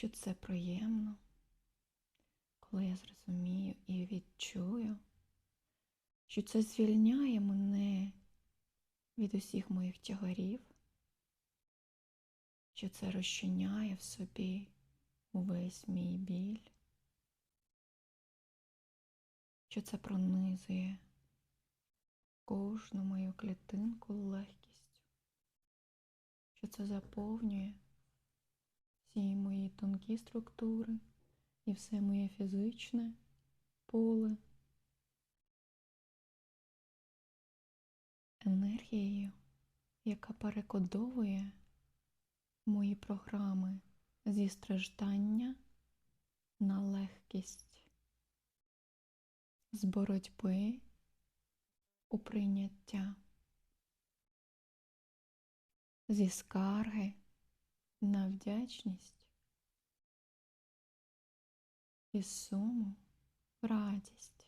що це приємно, коли я зрозумію і відчую, що це звільняє мене від усіх моїх тягарів, що це розчиняє в собі увесь мій біль, що це пронизує кожну мою клітинку легкістю, що це заповнює тонкі структури і все моє фізичне поле. Енергією, яка перекодовує мої програми зі страждання на легкість, з боротьби у прийняття, зі скарги на вдячність, із суму в радість.